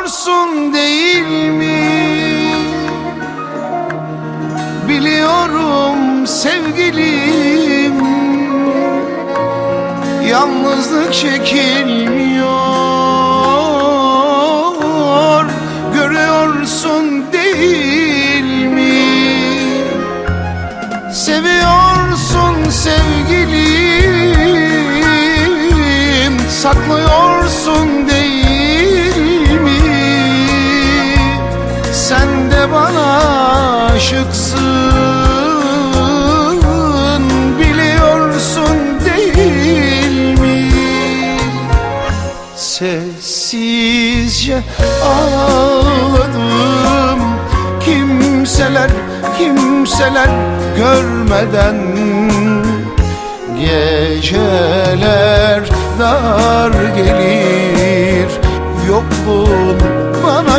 biliyorsun değil mi? Biliyorum sevgilim Yalnızlık çekilmiyor Görüyorsun değil mi? Seviyorsun sevgilim Saklıyorsun değil mi? Bana aşıksın Biliyorsun değil mi? Sessizce ağladım Kimseler, kimseler görmeden Geceler dar gelir Yokluğun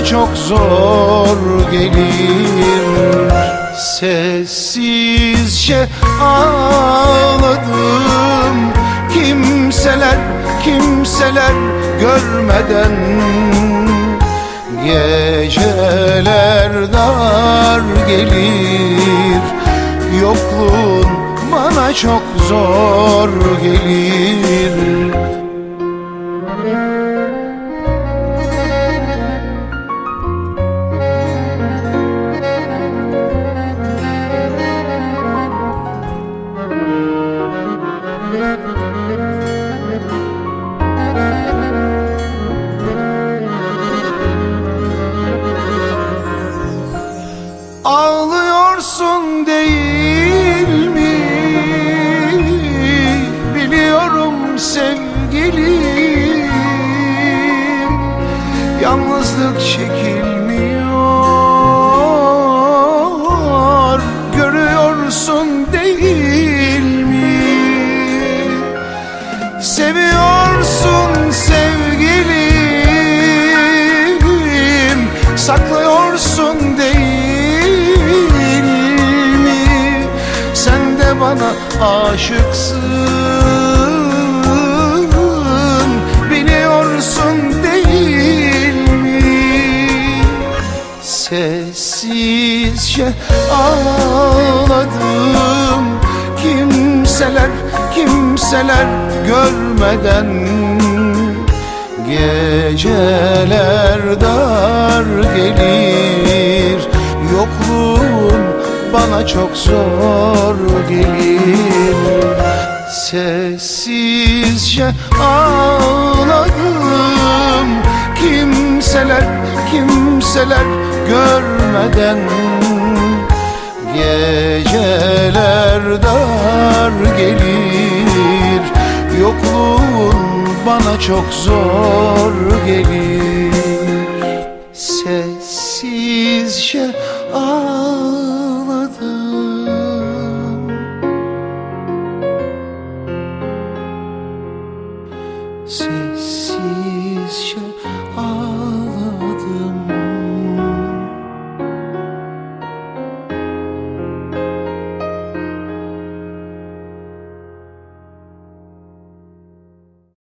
çok zor gelir. Sessizce ağladım. Kimseler, kimseler görmeden. Geceler dar gelir. Yokluğun bana çok zor gelir Ağlıyorsun değil mi? Biliyorum sevgilim Yalnızlık çekilmiyor Seviyorsun sevgilim Saklıyorsun değil mi? Sen de bana aşıksın Biliyorsun değil mi? Sessizce ağladım Kimseler, kimseler görmeden Geceler dar gelir. Yokluğun bana çok zor gelir. Sessizce ağladım. Kimseler, kimseler görmeden Geceler dar gelir. Yokluğun bana çok zor gelir. Sessizce ağladım. Sessizce